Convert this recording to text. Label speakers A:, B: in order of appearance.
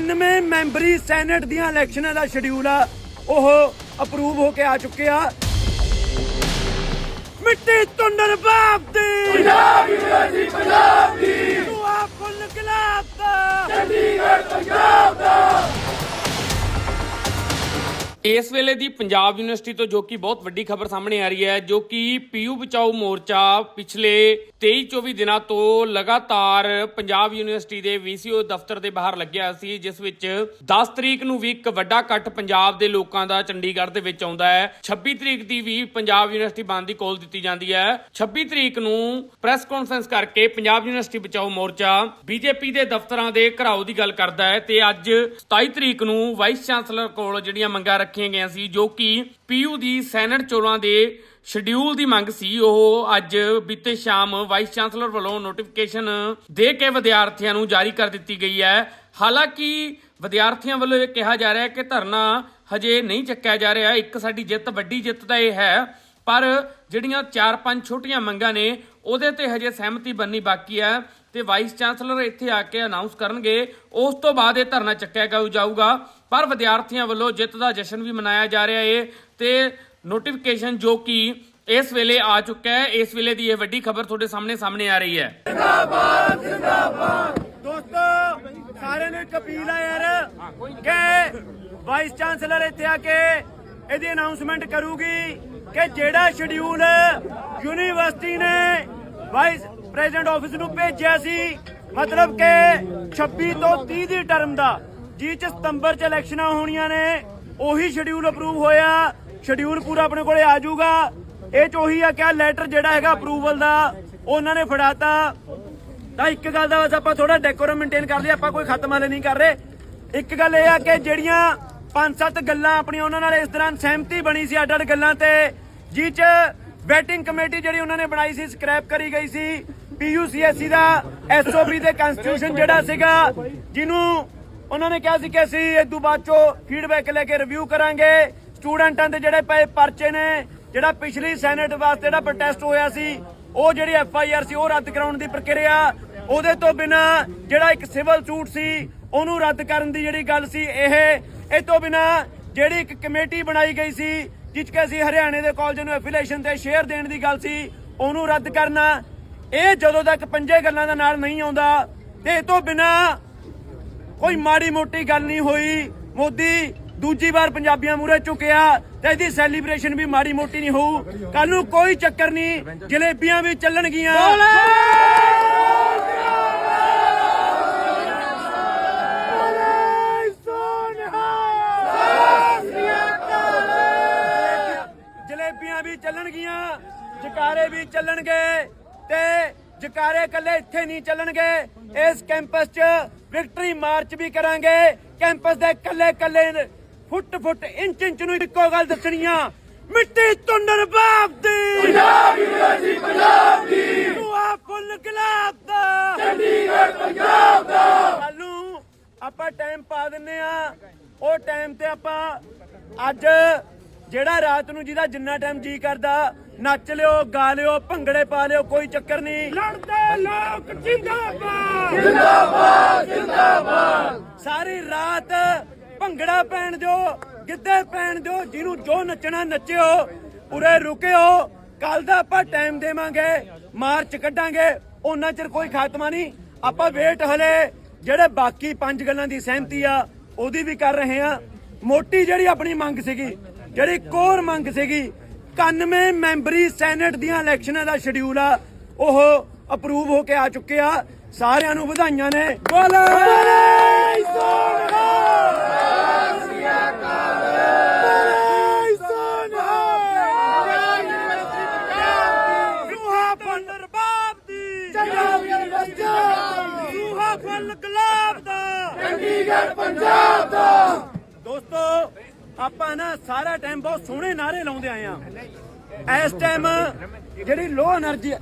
A: 91 memory senate ਦੀਆਂ ਇਲੈਕਸ਼ਨਾਂ ਦਾ schedule ਆ। ਉਹ ਅਪਰੂਵ ਹੋ ਕੇ ਆ ਚੁੱਕੇ ਆ। ਮਿੱਟੀ ਤੁੰਡਰ ਬਾਪ
B: ਇਸ ਵੇਲੇ ਦੀ ਪੰਜਾਬ ਯੂਨੀਵਰਸਿਟੀ ਤੋਂ ਜੋ ਕਿ ਬਹੁਤ ਵੱਡੀ ਖਬਰ ਸਾਹਮਣੇ ਆ ਰਹੀ ਹੈ, ਜੋ ਕਿ ਪੀਯੂ ਬਚਾਓ ਮੋਰਚਾ ਪਿਛਲੇ 23-24 ਦਿਨਾਂ ਤੋਂ ਲਗਾਤਾਰ ਪੰਜਾਬ ਯੂਨੀਵਰਸਿਟੀ ਦੇ ਵੀਸੀਓ ਦਫ਼ਤਰ ਦੇ ਬਾਹਰ ਲੱਗਿਆ ਸੀ, ਜਿਸ ਵਿੱਚ 10 ਤਰੀਕ ਨੂੰ ਵੀ ਇੱਕ ਵੱਡਾ ਇਕੱਠ ਪੰਜਾਬ ਦੇ ਲੋਕਾਂ ਦਾ ਚੰਡੀਗੜ੍ਹ ਦੇ ਵਿੱਚ ਆਉਂਦਾ ਹੈ। 26 ਤਰੀਕ ਦੀ ਵੀ ਪੰਜਾਬ ਯੂਨੀਵਰਸਿਟੀ ਬੰਦ ਦੀ ਕਾਲ ਦਿੱਤੀ ਜਾਂਦੀ ਹੈ। 26 ਤਰੀਕ ਨੂੰ ਪ੍ਰੈਸ ਕਾਨਫਰੰਸ ਕਰਕੇ ਪੰਜਾਬ ਯੂਨੀਵਰਸਿਟੀ ਬਚਾਓ ਮੋਰਚਾ ਬੀਜੇਪੀ ਦੇ ਦਫ਼ਤਰਾਂ ਦੇ ਘਰਾਓ ਦੀ ਗੱਲ ਕਰਦਾ ਹੈ ਤੇ ਅੱਜ 27 ਤਰੀਕ ਨੂੰ ਵਾਈਸ ਚਾਂਸਲਰ ਕੋਲ ਜਿਹੜੀਆਂ ਮੰਗਾਂ ਰੱਖੀਆਂ ਗਈਆਂ ਸੀ, ਜੋ ਕਿ ਪੀਯੂ ਦੀ ਸੈਨੇਟ ਚੋਣਾਂ ਦੇ ਸ਼ਡਿਊਲ ਦੀ ਮੰਗ ਸੀ। ਉਹ ਅੱਜ ਬੀਤੇ ਸ਼ਾਮ ਵਾਈਸ ਚਾਂਸਲਰ ਵੱਲੋਂ ਨੋਟੀਫਿਕੇਸ਼ਨ ਦੇ ਕੇ ਵਿਦਿਆਰਥੀਆਂ ਨੂੰ ਜਾਰੀ ਕਰ ਦਿੱਤੀ ਗਈ ਹੈ। ਹਾਲਾਂਕਿ ਵਿਦਿਆਰਥੀਆਂ ਵੱਲੋਂ ਇਹ ਕਿਹਾ ਜਾ ਰਿਹਾ ਹੈ ਕਿ ਧਰਨਾ ਹਜੇ ਨਹੀਂ ਚੱਕਿਆ ਜਾ ਰਿਹਾ। ਇੱਕ ਸਾਡੀ ਜਿੱਤ, ਵੱਡੀ ਜਿੱਤ ਤਾਂ ਇਹ ਹੈ, ਪਰ ਜਿਹੜੀਆਂ 4-5 ਛੋਟੀਆਂ ਮੰਗਾਂ ਨੇ, ਉਹਦੇ ਤੇ ਹਜੇ ਸਹਿਮਤੀ ਬੰਨੀ ਬਾਕੀ ਹੈ। ਤੇ ਵਾਈਸ ਚਾਂਸਲਰ ਇੱਥੇ ਆ ਕੇ ਅਨਾਉਂਸ ਕਰਨਗੇ। ਉਸ ਤੋਂ ਬਾਅਦ ਇਹ ਧਰਨਾ ਚੱਕਿਆ ਜਾਊਗਾ। ਪਰ ਵਿਦਿਆਰਥੀਆਂ ਵੱਲੋਂ ਜਿੱਤ ਦਾ ਜਸ਼ਨ ਵੀ ਮਨਾਇਆ ਜਾ ਰਿਹਾ ਹੈ ਤੇ ਨੋਟੀਫਿਕੇਸ਼ਨ ਜੋ ਕਿ ਇਸ ਵੇਲੇ ਆ ਚੁੱਕਾ ਹੈ। ਇਸ ਵੇਲੇ ਦੀ ਇਹ ਵੱਡੀ ਖਬਰ ਤੁਹਾਡੇ ਸਾਹਮਣੇ ਸਾਹਮਣੇ ਆ ਰਹੀ ਹੈ।
A: ਦੋਸਤੋ, ਸਾਰਿਆਂ ਨੂੰ ਇੱਕ ਅਪੀਲ ਆ ਯਾਰ ਕਿ ਵਾਈਸ ਚਾਂਸਲਰ ਇੱਥੇ ਆ ਕੇ ਇਹਦੀ ਅਨਾਉਂਸਮੈਂਟ ਕਰੂਗੀ ਕਿ ਜਿਹੜਾ ਸ਼ਡਿਊਲ ਯੂਨੀਵਰਸਿਟੀ ਨੇ ਵਾਈਸ ਪ੍ਰੈਜ਼ੀਡੈਂਟ ਆਫਿਸ ਨੂੰ ਭੇਜਿਆ ਸੀ। ਮਤਲਬ ਕਿ 26 ਤੋਂ 30 ਦੀ ਟਰਮ ਦਾ, ਜਿਹ ਚ ਸਤੰਬਰ ਚ ਇਲੈਕਸ਼ਨਾਂ ਹੋਣੀਆਂ ਨੇ, ਉਹੀ ਸ਼ਡਿਊਲ ਅਪਰੂਵ ਹੋਇਆ। ਸ਼ਡਿਊਲ ਪੂਰਾ ਆਪਣੇ ਕੋਲੇ ਆ ਜਾਊਗਾ। ਇਹ ਚ ਉਹੀ ਆ ਕਿ ਲੈਟਰ ਜਿਹੜਾ ਹੈਗਾ ਅਪਰੂਵਲ ਦਾ, ਉਹਨਾਂ ਨੇ ਫੜਾਤਾ। ਤਾਂ ਇੱਕ ਗੱਲ ਦਾ ਬਸ ਆਪਾਂ ਥੋੜਾ ਡੈਕੋਰਮ ਮੇਨਟੇਨ ਕਰ ਲਈ ਆਪਾਂ ਕੋਈ ਖਤਮ ਹਾਲੇ ਨਹੀਂ ਕਰ ਰਹੇ। ਇੱਕ ਗੱਲ ਇਹ ਆ ਕਿ ਜਿਹੜੀਆਂ ਪੰਜ ਸੱਤ ਗੱਲਾਂ ਆਪਣੀਆਂ ਉਹਨਾਂ ਨਾਲ ਇਸ ਦੌਰਾਨ ਸਹਿਮਤੀ ਬਣੀ ਸੀ ਅੱਡ ਅੱਡ ਗੱਲਾਂ ਤੇ, ਜਿਹ ਚ ਵੈਟਿੰਗ ਕਮੇਟੀ ਜਿਹੜੀ ਉਹਨਾਂ ਨੇ ਬਣਾਈ ਸੀ ਸਕ੍ਰੈਪ ਕਰੀ ਗਈ ਸੀ ਪੀਯੂਸੀਐਸਸੀ ਦਾ ਐਸਓਪੀ ਦੇ ਕਨਸਟੀਟਿਊਸ਼ਨ ਜਿਹੜਾ ਸੀਗਾ, ਜਿਹਨੂੰ ਉਹਨਾਂ ਨੇ ਕਿਹਾ ਸੀ ਕਿ ਅਸੀਂ ਇਸ ਤੋਂ ਬਾਅਦ ਚੋਂ ਫੀਡਬੈਕ ਲੈ ਕੇ ਰਿਵਿਊ ਕਰਾਂਗੇ। ਸਟੂਡੈਂਟਾਂ ਦੇ ਜਿਹੜੇ ਪਏ ਪਰਚੇ ਨੇ, ਜਿਹੜਾ ਪਿਛਲੀ ਸੈਨੇਟ ਵਾਸਤੇ ਜਿਹੜਾ ਪ੍ਰੋਟੈਸਟ ਹੋਇਆ ਸੀ, ਉਹ ਜਿਹੜੀ ਐਫ ਆਈ ਆਰ ਸੀ, ਉਹ ਰੱਦ ਕਰਾਉਣ ਦੀ ਪ੍ਰਕਿਰਿਆ, ਉਹਦੇ ਤੋਂ ਬਿਨਾ ਜਿਹੜਾ ਇੱਕ ਸਿਵਲ ਸੂਟ ਸੀ, ਉਹਨੂੰ ਰੱਦ ਕਰਨ ਦੀ ਜਿਹੜੀ ਗੱਲ ਸੀ ਇਹ ਇਹ ਤੋਂ ਬਿਨਾ ਜਿਹੜੀ ਇੱਕ ਕਮੇਟੀ ਬਣਾਈ ਗਈ ਸੀ, ਜਿਸ ਕਿ ਅਸੀਂ ਹਰਿਆਣੇ ਦੇ ਕਾਲਜ ਨੂੰ ਐਫੀਲੀਏਸ਼ਨ ਤੇ ਸ਼ੇਅਰ ਦੇਣ ਦੀ ਗੱਲ ਸੀ, ਉਹਨੂੰ ਰੱਦ ਕਰਨਾ ਇਹ ਜਦੋਂ ਤੱਕ ਪੰਜੇ ਗੱਲਾਂ ਦਾ ਨਾਲ ਨਹੀਂ ਆਉਂਦਾ ਤੇ ਇਹ ਤੋਂ ਬਿਨਾ ਕੋਈ ਮਾੜੀ ਮੋਟੀ ਗੱਲ ਨਹੀਂ ਹੋਈ। ਮੋਦੀ ਦੂਜੀ ਵਾਰ ਪੰਜਾਬੀਆਂ ਮੂਰੇ ਝੁਕਿਆ ਤੇ ਇਹਦੀ ਸੈਲੀਬ੍ਰੇਸ਼ਨ ਵੀ ਮਾੜੀ ਮੋਟੀ ਨਹੀਂ ਹੋਊ। ਕੱਲ ਨੂੰ ਕੋਈ ਚੱਕਰ ਨਹੀਂ ਜਲੇਬੀਆਂ ਵੀ ਚੱਲਣਗੀਆਂ। ਜਲੇਬੀਆਂ ਵੀ ਚੱਲਣਗੀਆਂ ਜਕਾਰੇ ਵੀ ਚੱਲਣਗੇ। ਤੇ ਜਕਾਰੇ ਇਕੱਲੇ ਇੱਥੇ ਨਹੀਂ ਚੱਲਣਗੇ। ਇਸ ਕੈਂਪਸ 'ਚ ਵਿਕਟਰੀ ਮਾਰਚ ਵੀ ਕਰਾਂਗੇ। ਕੈਂਪਸ ਦੇ ਇਕੱਲੇ ਇਕੱਲੇ ਫੁੱਟ ਫੁੱਟ ਇੰਚ ਇੰਚ ਨੂੰ ਇੱਕੋ ਗੱਲ ਦੱਸਣੀਆਂ ਮਿੱਟੀ ਤੁੰਡਰ ਬਾਪ ਦੀ। ਪੰਜਾਬ ਯੂਨੀਵਰਸਿਟੀ ਪੰਜਾਬ ਦੀ। ਤੂੰ ਆ ਫੁੱਲ ਗੁਲਾਬ ਦਾ। ਚੰਡੀਗੜ੍ਹ ਪੰਜਾਬ ਦਾ। ਕੱਲ ਨੂੰ ਆਪਾਂ ਟਾਈਮ ਪਾ ਦਿੰਨੇ ਆ। ਉਹ ਟਾਈਮ ਤੇ ਆਪਾਂ ਅੱਜ ਜਿਹੜਾ ਰਾਤ ਨੂੰ ਜਿਹਦਾ ਜਿੰਨਾ ਟਾਈਮ ਜੀ ਕਰਦਾ ਨੱਚ ਲਿਓ ਗਾ ਲਿਓ ਭੰਗੜੇ ਪਾ ਲਿਓ ਕੋਈ ਚੱਕਰ ਨਹੀਂ। ਲੜਦੇ ਲੋਕ ਜਿੰਦਾਬਾਦ। ਜਿੰਦਾਬਾਦ ਜਿੰਦਾਬਾਦ। ਸਾਰੀ ਰਾਤ ਭੰਗੜਾ ਪੈਣ ਦਿਓ ਗਿੱਧੇ ਪੈਣ ਦਿਓ ਜਿਹਨੂੰ ਜੋ ਨੱਚਣਾ ਨੱਚਿਓ ਉਰੇ ਰੁਕਿਓ। ਕੱਲ ਦਾ ਆਪਾਂ ਟਾਈਮ ਦੇਵਾਂਗੇ ਮਾਰਚ ਕੱਢਾਂਗੇ ਉਹਨਾਂ ਚਿਰ ਕੋਈ ਖਾਤਮਾ ਨਹੀਂ। ਆਪਾਂ ਵੇਟ ਹਲੇ ਜਿਹੜੇ ਬਾਕੀ ਪੰਜ ਗੱਲਾਂ ਦੀ ਸਹਿਮਤੀ ਆ ਉਹਦੀ ਵੀ ਕਰ ਰਹੇ ਆ। ਮੋਟੀ ਜਿਹੜੀ ਆਪਣੀ ਮੰਗ ਸੀਗੀ ਜਿਹੜੀ ਕੋਰ ਮੰਗ ਸੀਗੀ 91 ਮੈਂਬਰੀ ਸੈਨੇਟ ਦੀਆਂ ਇਲੈਕਸ਼ਨਾਂ ਦਾ ਸ਼ਡਿਊਲ ਆ ਉਹ ਅਪਰੂਵ ਹੋ ਕੇ ਆ ਚੁੱਕੇ ਆ। ਸਾਰਿਆਂ ਨੂੰ ਵਧਾਈਆਂ ਨੇ। ਬੋਲੇ! ਪੰਜਾਬ ਦਾ ਚੰਡੀਗੜ੍ਹ ਪੰਜਾਬ ਦਾ ਦੋਸਤੋ ਆਪਾਂ ਨਾ ਸਾਰਾ ਟਾਈਮ ਬਹੁਤ ਸੋਹਣੇ ਨਾਰੇ ਲਾਉਂਦੇ ਆਏ ਆ ਇਸ ਟਾਈਮ ਜਿਹੜੀ ਲੋ એનર્ਜੀ